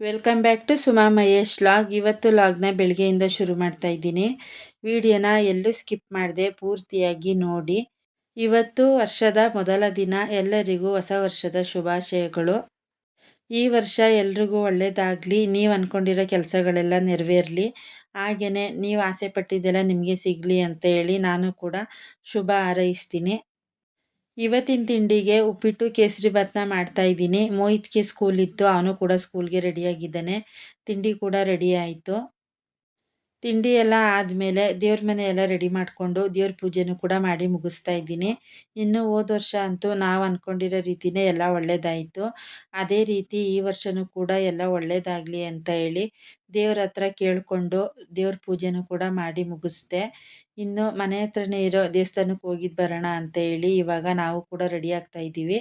Welcome back to Suma Mahesh vlog ಇವತ್ತು ಲಾಗ್ನ ಬೆಳಗ್ಗೆಯಿಂದ ಶುರು ಮಾಡ್ತಾ ಇದ್ದೀನಿ. ವಿಡಿಯೋನ ಎಲ್ಲೂ ಸ್ಕಿಪ್ ಮಾಡಿದೆ, ಪೂರ್ತಿಯಾಗಿ ನೋಡಿ. ಇವತ್ತು ವರ್ಷದ ಮೊದಲ ದಿನ, ಎಲ್ಲರಿಗೂ ಹೊಸ ವರ್ಷದ ಶುಭಾಶಯಗಳು. ಈ ವರ್ಷ ಎಲ್ರಿಗೂ ಒಳ್ಳೆಯದಾಗಲಿ ನೀವು ಅಂದ್ಕೊಂಡಿರೋ ಕೆಲಸಗಳೆಲ್ಲ ನೆರವೇರಲಿ. ಹಾಗೆಯೇ ನೀವು ಆಸೆ ಪಟ್ಟಿದ್ದೆಲ್ಲ ನಿಮಗೆ ಸಿಗಲಿ ಅಂತ ಹೇಳಿ ನಾನು ಕೂಡ ಶುಭ ಹಾರೈಸ್ತೀನಿ. ಇವತ್ತಿನ ತಿಂಡಿಗೆ ಉಪ್ಪಿಟ್ಟು, ಕೇಸರಿ ಭತ್ನ ಮಾಡ್ತಾ ಇದ್ದೀನಿ. ಮೋಹಿತ್ಗೆ ಸ್ಕೂಲ್ ಇತ್ತು. ಅವನು ಕೂಡ ಸ್ಕೂಲ್ಗೆ ರೆಡಿಯಾಗಿದ್ದಾನೆ ತಿಂಡಿ ಕೂಡ ರೆಡಿ ಆಯಿತು. ತಿಂಡಿ ಎಲ್ಲ ಆದಮೇಲೆ ದೇವ್ರ ಮನೆ ಎಲ್ಲ ರೆಡಿ ಮಾಡಿಕೊಂಡು ದೇವ್ರ ಪೂಜೆನೂ ಕೂಡ ಮಾಡಿ ಮುಗಿಸ್ತಾ ಇದ್ದೀನಿ. ಇನ್ನು ಹೋದ ವರ್ಷ ಅಂತೂ ನಾವು ಅಂದ್ಕೊಂಡಿರೋ ರೀತಿಯೇ ಎಲ್ಲ ಒಳ್ಳೆಯದಾಯಿತು ಅದೇ ರೀತಿ ಈ ವರ್ಷವೂ ಕೂಡ ಎಲ್ಲ ಒಳ್ಳೆಯದಾಗಲಿ ಅಂತ ಹೇಳಿ ದೇವ್ರ ಹತ್ರ ಕೇಳಿಕೊಂಡು ದೇವ್ರ ಪೂಜೆನೂ ಕೂಡ ಮಾಡಿ ಮುಗಿಸ್ದೆ. ಇನ್ನು ಮನೆ ಹತ್ರನೇ ಇರೋ ದೇವಸ್ಥಾನಕ್ಕೆ ಹೋಗಿದ್ದು ಬರೋಣ ಅಂತ ಹೇಳಿ ಇವಾಗ ನಾವು ಕೂಡ ರೆಡಿ ಆಗ್ತಾ ಇದ್ದೀವಿ.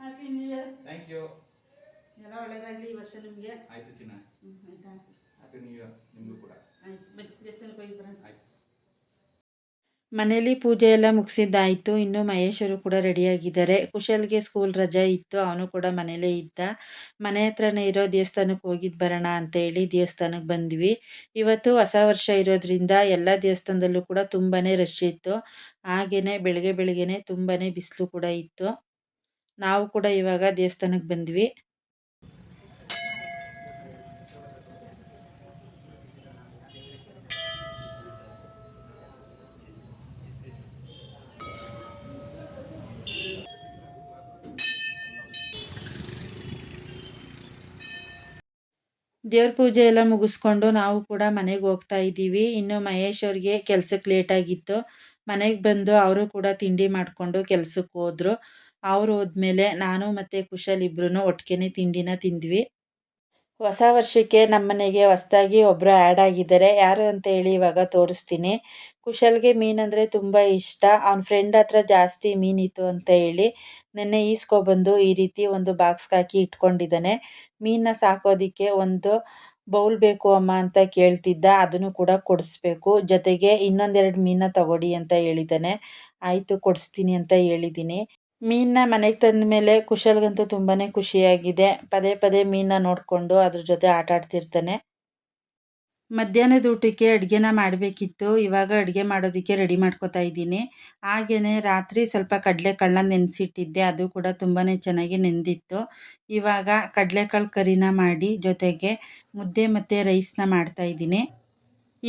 Happy New year thank you ಎಲ್ಲ ಒಳ್ಳೇದಾಗಲಿ ಈ ವರ್ಷ ನಿಮಗೆ. ಆಯ್ತು ಚಿನ್ನ. ಆಯ್ತಾ? ನೀವು ನಿಮಗೂ ಕೂಡ. ಆಯ್ತು ಬನ್ನಿ ದೇವಸ್ಥಾನಕ್ಕೆ ಹೋಗಿ ಬರೋಣ ಆಯ್ತು. ಮನೇಲಿ ಪೂಜೆ ಎಲ್ಲ ಮುಗಿಸಿದ್ದಾಯಿತು. ಇನ್ನು ಮಹೇಶರು ಕೂಡ ರೆಡಿಯಾಗಿದ್ದಾರೆ. ಕುಶಲ್ಗೆ ಸ್ಕೂಲ್ ರಜೆ ಇತ್ತು. ಅವನು ಕೂಡ ಮನೇಲೇ ಇದ್ದ. ಮನೆ ಹತ್ರನೇ ಇರೋ ದೇವಸ್ಥಾನಕ್ಕೆ ಹೋಗಿದ್ದು ಬರೋಣ ಅಂತೇಳಿ ದೇವಸ್ಥಾನಕ್ಕೆ ಬಂದ್ವಿ. ಇವತ್ತು ಹೊಸ ವರ್ಷ ಇರೋದ್ರಿಂದ ಎಲ್ಲ ದೇವಸ್ಥಾನದಲ್ಲೂ ಕೂಡ ತುಂಬಾ ರಶ್ ಇತ್ತು. ಹಾಗೆಯೇ ಬೆಳಗ್ಗೆ ಬೆಳಗ್ಗೆನೆ ತುಂಬಾ ಬಿಸಿಲು ಕೂಡ ಇತ್ತು. ನಾವು ಕೂಡ ಇವಾಗ ದೇವಸ್ಥಾನಕ್ಕೆ ಬಂದ್ವಿ. ದೇವ್ರ ಪೂಜೆ ಎಲ್ಲ ಮುಗಿಸ್ಕೊಂಡು ನಾವು ಕೂಡ ಮನೆಗೆ ಹೋಗ್ತಾ ಇದ್ದೀವಿ. ಇನ್ನು ಮಹೇಶ್ ಅವ್ರಿಗೆ ಕೆಲ್ಸಕ್ಕೆ ಲೇಟಾಗಿತ್ತು ಮನೆಗೆ ಬಂದು ಅವರು ಕೂಡ ತಿಂಡಿ ಮಾಡಿಕೊಂಡು ಕೆಲ್ಸಕ್ಕೆ ಹೋದ್ರು. ಅವ್ರು ಹೋದ್ಮೇಲೆ ನಾನು ಮತ್ತು ಕುಶಲ್ ಇಬ್ಬರೂ ಒಟ್ಟಿಗೆ ತಿಂಡಿನ ತಿಂದ್ವಿ. ಹೊಸ ವರ್ಷಕ್ಕೆ ನಮ್ಮ ಮನೆಗೆ ಹೊಸ್ದಾಗಿ ಒಬ್ಬರು ಆ್ಯಡ್ ಆಗಿದ್ದಾರೆ. ಯಾರು ಅಂತ ಹೇಳಿ ಇವಾಗ ತೋರಿಸ್ತೀನಿ. ಕುಶಲ್ಗೆ ಮೀನಂದರೆ ತುಂಬ ಇಷ್ಟ. ಅವ್ನ ಫ್ರೆಂಡ್ ಹತ್ರ ಜಾಸ್ತಿ ಮೀನಿತ್ತು ಅಂತ ಹೇಳಿ ನೆನ್ನೆ ಈಸ್ಕೊಬಂದು ಈ ರೀತಿ ಒಂದು ಬಾಕ್ಸ್ಗೆ ಹಾಕಿ ಇಟ್ಕೊಂಡಿದ್ದಾನೆ. ಮೀನನ್ನ ಸಾಕೋದಕ್ಕೆ ಒಂದು ಬೌಲ್ ಬೇಕು ಅಮ್ಮ ಅಂತ ಕೇಳ್ತಿದ್ದ. ಅದನ್ನು ಕೂಡ ಕೊಡಿಸ್ಬೇಕು. ಜೊತೆಗೆ ಇನ್ನೊಂದೆರಡು ಮೀನನ್ನ ತಗೊಡಿ ಅಂತ ಹೇಳಿದ್ದಾನೆ. ಆಯಿತು, ಕೊಡಿಸ್ತೀನಿ ಅಂತ ಹೇಳಿದ್ದೀನಿ. ಮೀನನ್ನ ಮನೆಗೆ ತಂದ ಮೇಲೆ ಕುಶಲ್ಗಂತೂ ತುಂಬಾ ಖುಷಿಯಾಗಿದೆ. ಪದೇ ಪದೇ ಮೀನನ್ನ ನೋಡಿಕೊಂಡು ಅದ್ರ ಜೊತೆ ಆಟ ಆಡ್ತಿರ್ತಾನೆ. ಮಧ್ಯಾಹ್ನದ ಊಟಕ್ಕೆ ಅಡುಗೆನ ಮಾಡಬೇಕಿತ್ತು. ಇವಾಗ ಅಡುಗೆ ಮಾಡೋದಕ್ಕೆ ರೆಡಿ ಮಾಡ್ಕೋತಾ ಇದ್ದೀನಿ. ಹಾಗೆಯೇ ರಾತ್ರಿ ಸ್ವಲ್ಪ ಕಡಲೆಕಾಳನ್ನ ನೆನೆಸಿಟ್ಟಿದ್ದೆ. ಅದು ಕೂಡ ತುಂಬಾ ಚೆನ್ನಾಗಿ ನೆಂದಿತ್ತು. ಇವಾಗ ಕಡಲೆಕಾಳು ಕರಿನ ಮಾಡಿ ಜೊತೆಗೆ ಮುದ್ದೆ ಮತ್ತು ರೈಸ್ನ ಮಾಡ್ತಾಯಿದ್ದೀನಿ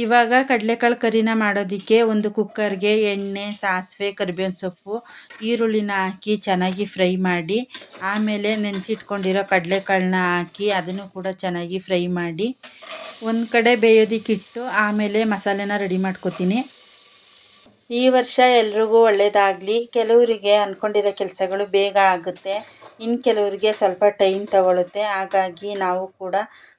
ಇವಾಗ ಕಡಲೆಕಾಳು ಕರಿನ ಮಾಡೋದಕ್ಕೆ ಒಂದು ಕುಕ್ಕರ್ಗೆ ಎಣ್ಣೆ, ಸಾಸಿವೆ, ಕರಿಬೇವಿನ ಸೊಪ್ಪು, ಈರುಳ್ಳಿನ ಹಾಕಿ ಚೆನ್ನಾಗಿ ಫ್ರೈ ಮಾಡಿ, ಆಮೇಲೆ ನೆನೆಸಿಟ್ಕೊಂಡಿರೋ ಕಡಲೆಕಾಳನ್ನ ಹಾಕಿ ಅದನ್ನು ಕೂಡ ಚೆನ್ನಾಗಿ ಫ್ರೈ ಮಾಡಿ, ಒಂದು ಕಡೆ ಬೇಯೋದಕ್ಕಿಟ್ಟು ಆಮೇಲೆ ಮಸಾಲೆನ ರೆಡಿ ಮಾಡ್ಕೋತೀನಿ. ಈ ವರ್ಷ ಎಲ್ರಿಗೂ ಒಳ್ಳೆಯದಾಗಲಿ ಕೆಲವರಿಗೆ ಅಂದ್ಕೊಂಡಿರೋ ಕೆಲಸಗಳು ಬೇಗ ಆಗುತ್ತೆ. ಇನ್ನು ಕೆಲವರಿಗೆ ಸ್ವಲ್ಪ ಟೈಮ್ ತಗೊಳ್ಳುತ್ತೆ ಹಾಗಾಗಿ ನಾವು ಕೂಡ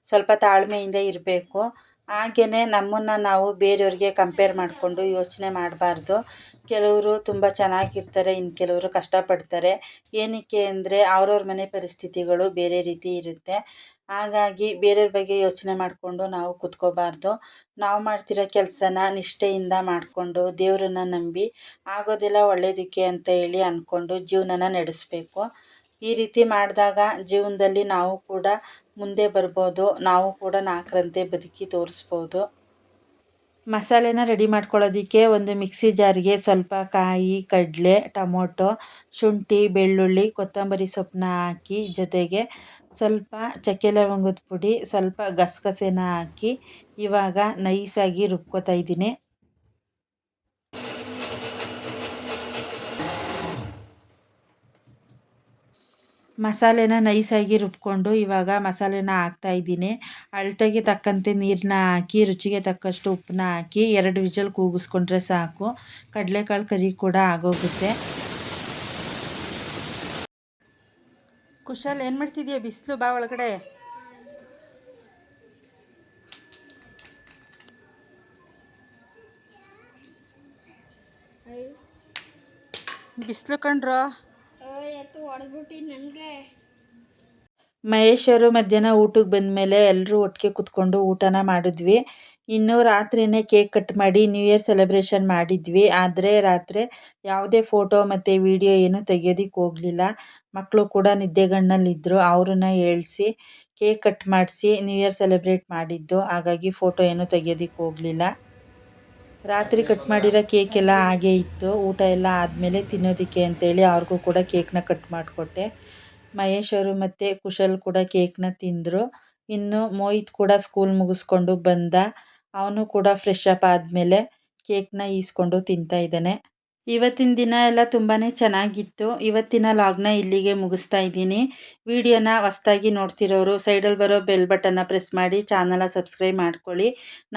ಸ್ವಲ್ಪ ತಾಳ್ಮೆಯಿಂದ ಇರಬೇಕು. ಹಾಗೆಯೇ ನಮ್ಮನ್ನು ನಾವು ಬೇರೆಯವ್ರಿಗೆ ಕಂಪೇರ್ ಮಾಡಿಕೊಂಡು ಯೋಚನೆ ಮಾಡಬಾರ್ದು. ಕೆಲವರು ತುಂಬ ಚೆನ್ನಾಗಿರ್ತಾರೆ ಇನ್ನು ಕೆಲವರು ಕಷ್ಟಪಡ್ತಾರೆ. ಏನಕ್ಕೆ ಅಂದರೆ ಅವ್ರವ್ರ ಮನೆ ಪರಿಸ್ಥಿತಿಗಳು ಬೇರೆ ರೀತಿ ಇರುತ್ತೆ. ಹಾಗಾಗಿ ಬೇರೆಯವ್ರ ಬಗ್ಗೆ ಯೋಚನೆ ಮಾಡಿಕೊಂಡು ನಾವು ಕುತ್ಕೋಬಾರ್ದು. ನಾವು ಮಾಡ್ತಿರೋ ಕೆಲಸನ ನಿಷ್ಠೆಯಿಂದ ಮಾಡಿಕೊಂಡು, ದೇವರನ್ನ ನಂಬಿ, ಆಗೋದೆಲ್ಲ ಒಳ್ಳೆಯದಕ್ಕೆ ಅಂತ ಹೇಳಿ ಅಂದ್ಕೊಂಡು ಜೀವನನ ನಡೆಸಬೇಕು. ಈ ರೀತಿ ಮಾಡಿದಾಗ ಜೀವನದಲ್ಲಿ ನಾವು ಕೂಡ ಮುಂದೆ ಬರ್ಬೋದು, ನಾವು ಕೂಡ ನಾಲ್ಕರಂತೆ ಬದುಕಿ ತೋರಿಸ್ಬೋದು. ಮಸಾಲೆನ ರೆಡಿ ಮಾಡ್ಕೊಳ್ಳೋದಕ್ಕೆ ಒಂದು ಮಿಕ್ಸಿ ಜಾರಿಗೆ ಸ್ವಲ್ಪ ಕಾಯಿ, ಕಡಲೆ, ಟೊಮೊಟೊ, ಶುಂಠಿ, ಬೆಳ್ಳುಳ್ಳಿ, ಕೊತ್ತಂಬರಿ ಸೊಪ್ಪನ್ನ ಹಾಕಿ ಜೊತೆಗೆ ಸ್ವಲ್ಪ ಚಕ್ಕೆ ಲವಂಗದ ಪುಡಿ, ಸ್ವಲ್ಪ ಗಸಗಸೆನ ಹಾಕಿ ಇವಾಗ ನೈಸಾಗಿ ರುಬ್ಕೋತಾ ಇದ್ದೀನಿ. ಮಸಾಲೆನ ನೈಸಾಗಿ ರುಬ್ಕೊಂಡು ಇವಾಗ ಮಸಾಲೆನ ಇದ್ದೀನಿ. ಅಳತೆಗೆ ತಕ್ಕಂತೆ ನೀರನ್ನ ಹಾಕಿ, ರುಚಿಗೆ ತಕ್ಕಷ್ಟು ಉಪ್ಪನ್ನ ಹಾಕಿ, ಎರಡು ವಿಜಲ್ ಕೂಗಿಸ್ಕೊಂಡ್ರೆ ಸಾಕು. ಕಡಲೆಕಾಳು ಕರಿ ಕೂಡ ಆಗೋಗುತ್ತೆ. ಕುಶಾಲ್, ಏನು ಮಾಡ್ತಿದ್ಯಾ? ಬಿಸಿಲು, ಬಾ ಒಳಗಡೆ. ಬಿಸಿಲು ಕಂಡ್ರೋ? ಮಹೇಶರು ಮಧ್ಯಾಹ್ನ ಊಟಕ್ಕೆ ಬಂದಮೇಲೆ ಎಲ್ಲರೂ ಒಟ್ಟಿಗೆ ಕುತ್ಕೊಂಡು ಊಟನ ಮಾಡಿದ್ವಿ. ಇನ್ನು ರಾತ್ರಿನೇ ಕೇಕ್ ಕಟ್ ಮಾಡಿ ನ್ಯೂ ಇಯರ್ ಸೆಲೆಬ್ರೇಷನ್ ಮಾಡಿದ್ವಿ. ಆದರೆ ರಾತ್ರಿ ಯಾವುದೇ ಫೋಟೋ ಮತ್ತು ವಿಡಿಯೋ ಏನು ತೆಗಿಯೋದಕ್ಕೆ ಹೋಗಲಿಲ್ಲ. ಮಕ್ಕಳು ಕೂಡ ನಿದ್ದೆಗಣ್ಣಲ್ಲಿದ್ದರು ಅವ್ರನ್ನ ಏಳಿಸಿ ಕೇಕ್ ಕಟ್ ಮಾಡಿಸಿ ನ್ಯೂ ಇಯರ್ ಸೆಲೆಬ್ರೇಟ್ ಮಾಡಿದ್ದು. ಹಾಗಾಗಿ ಫೋಟೋ ಏನು ತೆಗಿಯೋದಕ್ಕೆ ಹೋಗಲಿಲ್ಲ. ರಾತ್ರಿ ಕಟ್ ಮಾಡಿರೋ ಕೇಕ್ ಎಲ್ಲ ಹಾಗೇ ಇತ್ತು. ಊಟ ಎಲ್ಲ ಆದಮೇಲೆ ತಿನ್ನೋದಕ್ಕೆ ಅಂತೇಳಿ ಅವ್ರಿಗೂ ಕೂಡ ಕೇಕ್ನ ಕಟ್ ಮಾಡಿಕೊಟ್ಟೆ. ಮಹೇಶ್ ಅವರು ಮತ್ತು ಕುಶಲ್ ಕೂಡ ಕೇಕ್ನ ತಿಂದರು. ಇನ್ನು ಮೋಹಿತ್ ಕೂಡ ಸ್ಕೂಲ್ ಮುಗಿಸ್ಕೊಂಡು ಬಂದ. ಅವನು ಕೂಡ ಫ್ರೆಶ್ ಅಪ್ ಆದಮೇಲೆ ಕೇಕ್ನ ಈಸ್ಕೊಂಡು ತಿಂತಾ ಇದ್ದಾನೆ. ಇವತ್ತಿನ ದಿನ ಎಲ್ಲ ತುಂಬಾ ಚೆನ್ನಾಗಿತ್ತು. ಇವತ್ತಿನ ಲಾಗ್ನ ಇಲ್ಲಿಗೆ ಮುಗಿಸ್ತಾ ಇದ್ದೀನಿ. ವಿಡಿಯೋನ ಹೊಸ್ದಾಗಿ ನೋಡ್ತಿರೋರು ಸೈಡಲ್ಲಿ ಬರೋ ಬೆಲ್ ಬಟನ್ನ ಪ್ರೆಸ್ ಮಾಡಿ, ಚಾನಲ ಸಬ್ಸ್ಕ್ರೈಬ್ ಮಾಡ್ಕೊಳ್ಳಿ.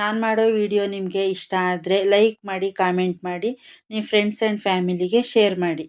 ನಾನು ಮಾಡೋ ವಿಡಿಯೋ ನಿಮಗೆ ಇಷ್ಟ ಆದರೆ ಲೈಕ್ ಮಾಡಿ, ಕಾಮೆಂಟ್ ಮಾಡಿ ನಿಮ್ಮ ಫ್ರೆಂಡ್ಸ್ ಆ್ಯಂಡ್ ಫ್ಯಾಮಿಲಿಗೆ ಶೇರ್ ಮಾಡಿ.